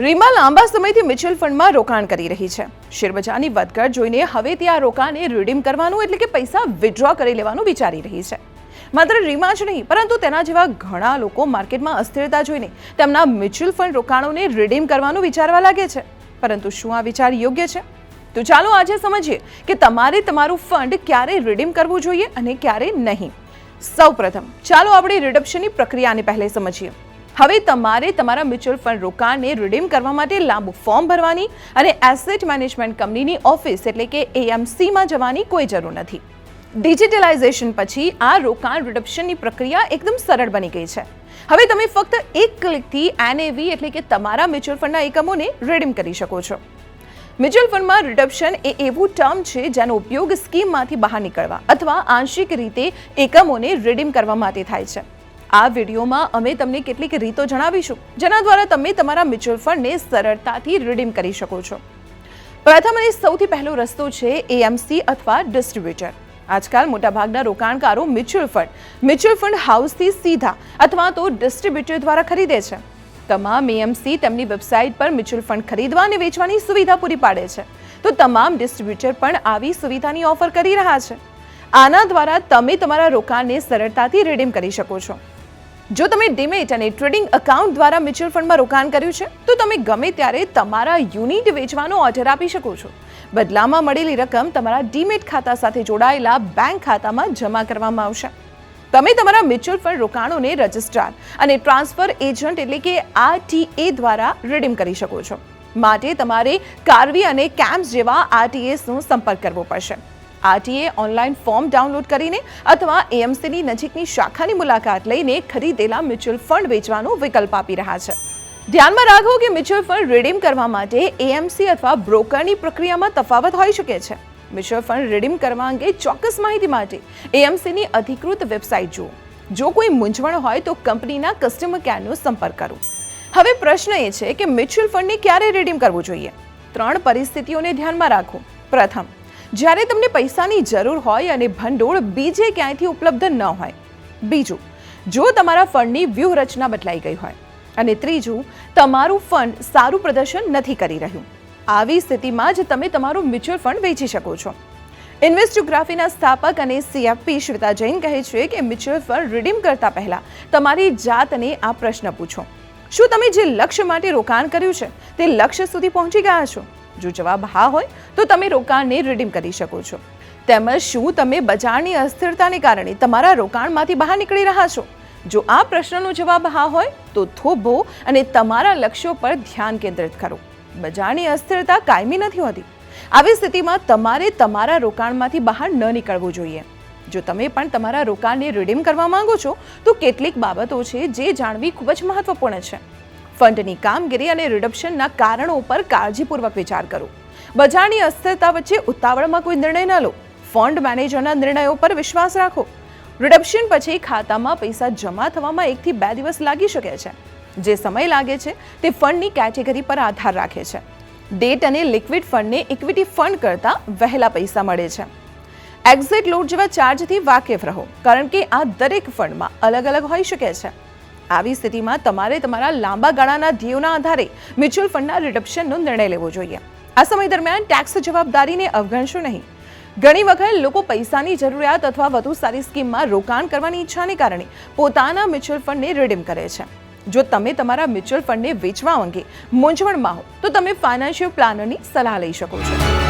રીમા લાંબા સમયથી મ્યુચ્યુઅલ ફંડમાં રોકાણ કરી રહી છે. શેરબજારની વધઘટ જોઈને હવે તે આ રોકાણને રિડીમ કરવાનું એટલે કે પૈસા વિડ્રો કરી લેવાનું વિચારી રહી છે. માત્ર રીમા જ નહીં, પરંતુ તેના જેવા ઘણા લોકો માર્કેટમાં અસ્થિરતા જોઈને તેમના મ્યુચ્યુઅલ ફંડ રોકાણોને રિડીમ કરવાનું વિચારવા લાગે છે. પરંતુ શું આ વિચાર યોગ્ય છે? તો ચાલો આજે સમજીએ કે તમારે તમારું ફંડ ક્યારે રિડીમ કરવું જોઈએ અને ક્યારે નહીં. સૌપ્રથમ, ચાલો આપણે રિડપ્શનની પ્રક્રિયાને પહેલે સમજીએ. હવે તમારે તમારા મ્યુચ્યુઅલ ફંડ રોકાણને રિડીમ કરવા માટે લાંબુ ફોર્મ ભરવાની અને એસેટ મેનેજમેન્ટ કંપનીની ઓફિસ એટલે કે એએમસીમાં જવાની કોઈ જરૂર નથી. ડિજિટલાઇઝેશન પછી આ રોકાણ રિડપ્શનની પ્રક્રિયા એકદમ સરળ બની ગઈ છે. હવે તમે ફક્ત એક ક્લિકથી એનએવી એટલે કે તમારા મ્યુચ્યુઅલ ફંડના એકમોને રિડીમ કરી શકો છો. મ્યુચ્યુઅલ ફંડમાં રિડપ્શન એ એવું ટર્મ છે જેનો ઉપયોગ સ્કીમમાંથી બહાર નીકળવા અથવા આંશિક રીતે એકમોને રિડીમ કરવા માટે થાય છે. આ વિડીયોમાં અમે તમને કેટલીક રીતો જણાવીશું, જેના દ્વારા તમે તમારા મ્યુચ્યુઅલ ફંડને સરળતાથી રિડીમ કરી શકો છો. પ્રથમ અને સૌથી પહેલો રસ્તો છે એએમસી અથવા ડિસ્ટ્રીબ્યુટર. આજકાલ મોટાભાગના રોકાણકારો મ્યુચ્યુઅલ ફંડ મ્યુચ્યુઅલ ફંડ હાઉસથી સીધા અથવા તો ડિસ્ટ્રીબ્યુટર દ્વારા ખરીદે છે. તમામ એએમસી તેમની વેબસાઇટ પર મ્યુચ્યુઅલ ફંડ ખરીદવા અને વેચવાની સુવિધા પૂરી પાડે છે. તો તમામ ડિસ્ટ્રીબ્યુટર પણ આવી સુવિધાની ઓફર કરી રહ્યા છે. આના દ્વારા તમે તમારા રોકાણને સરળતાથી રિડીમ કરી શકો છો. જો તમે ડિમેટ અને ટ્રેડિંગ એકાઉન્ટ દ્વારા મ્યુચ્યુઅલ ફંડમાં રોકાણ કર્યું છે, તો તમે ગમે ત્યારે તમારા યુનિટ વેચવાનો ઓર્ડર આપી શકો છો. બદલામાં મળેલી રકમ તમારા ડીમેટ ખાતા સાથે જોડાયેલા બેંક ખાતામાં જમા કરવામાં આવશે. તમે તમારા મ્યુચ્યુઅલ ફંડ રોકાણોને રજિસ્ટ્રાર અને ટ્રાન્સફર એજન્ટ એટલે કે આરટીએ દ્વારા રિડીમ કરી શકો છો. માટે તમારે કાર્વી અને કેમ્પ્સ જેવા આરટીએસનો સંપર્ક કરવો પડશે. આરટીએ ઓનલાઈન ફોર્મ ડાઉનલોડ કરીને અથવા એએમસીની નજીકની શાખાની મુલાકાત લઈને ખરીદેલા મ્યુચ્યુઅલ ફંડ વેચવાનો વિકલ્પ આપી રહ્યા છે. ધ્યાનમાં રાખો કે મ્યુચ્યુઅલ ફંડ રિડીમ કરવા માટે એએમસી અથવા બ્રોકરની પ્રક્રિયામાં તફાવત હોઈ શકે છે. મ્યુચ્યુઅલ ફંડ રિડીમ કરવા અંગે ચોક્કસ માહિતી માટે એએમસીની અધિકૃત વેબસાઇટ જુઓ. જો કોઈ મૂંઝવણ હોય તો કંપનીના કસ્ટમર કેરનો સંપર્ક કરો. હવે પ્રશ્ન એ છે કે મ્યુચ્યુઅલ ફંડને ક્યારે રિડીમ કરવું જોઈએ? ત્રણ પરિસ્થિતિઓને ધ્યાનમાં રાખો. પ્રથમ જ્યારે તમને પૈસાની જરૂર હોય અને ભંડોળ બીજે ક્યાંયથી ઉપલબ્ધ ન હોય. બીજું, જો તમારા ફંડની વ્યૂહરચના બદલાઈ ગઈ હોય અને ત્રીજું, તમારું ફંડ સારું પ્રદર્શન નથી કરી રહ્યું. આવી સ્થિતિમાં જ તમે તમારું મ્યુચ્યુઅલ ફંડ વેચી શકો છો. ઇન્વેસ્ટોગ્રાફીના સ્થાપક અને સીએફપી શ્વેતા જૈન કહે છે કે મ્યુચ્યુઅલ ફંડ રિડીમ કરતા પહેલા તમારી જાતને આ પ્રશ્ન પૂછો. શું તમે જે લક્ષ્ય માટે રોકાણ કર્યું છે, તે લક્ષ્ય સુધી પહોંચી ગયા છો? જો જવાબ હા હોય, તો તમે રોકાણને રિડીમ કરી શકો છો. તેમજ શું તમે બજારની અસ્થિરતાને કારણે તમારા રોકાણમાંથી બહાર નીકળી રહ્યા છો? જો આ પ્રશ્નનો જવાબ હા હોય, તો થોભો અને તમારા લક્ષ્યો પર ધ્યાન કેન્દ્રિત કરો. બજારની અસ્થિરતા કાયમી નથી હોતી. આવી સ્થિતિમાં તમારે તમારા રોકાણમાંથી બહાર ન નીકળવું જોઈએ. જો તમે પણ તમારા રોકાણને રિડીમ કરવા માંગો છો, તો કેટલીક બાબતો છે જે જાણવી ખૂબ જ મહત્વપૂર્ણ છે. ફંડની કામગીરી અને રિડપ્શનના કારણો ઉપર કાળજીપૂર્વક વિચાર કરો. બજારની અસ્થિરતા વચ્ચે ઉતાવળમાં કોઈ નિર્ણય ન લો. ફંડ મેનેજરના નિર્ણયો પર વિશ્વાસ રાખો. રિડપ્શન પછી ખાતામાં પૈસા જમા થવામાં એકથી બે દિવસ લાગી શકે છે. જે સમય લાગે છે તે ફંડની કેટેગરી પર આધાર રાખે છે. ડેટ અને લિક્વિડ ફંડને ઇક્વિટી ફંડ કરતાં વહેલા પૈસા મળે છે. એક્ઝિટ લોટ જેવા ચાર્જથી વાકેફ રહો, કારણ કે આ દરેક ફંડમાં અલગ અલગ હોઈ શકે છે. આવી સ્થિતિમાં તમારે તમારા લાંબા ગાળાના ધ્યેયોના આધારે મ્યુચ્યુઅલ ફંડના રિડપ્શનનો નિર્ણય લેવો જોઈએ. આ સમય દરમિયાન ટેક્સ જવાબદારીને અવગણશો નહીં. ઘણી વખત લોકો પૈસાની જરૂરિયાત અથવા વધુ સારી સ્કીમમાં રોકાણ કરવાની ઈચ્છાને કારણે પોતાના મ્યુચ્યુઅલ ફંડને રિડીમ કરે છે. જો તમે તમારા મ્યુચ્યુઅલ ફંડને વેચવા અંગે મૂંઝવણમાં હો, તો તમે ફાઇનાન્શિયલ પ્લાનરની સલાહ લઈ શકો છો.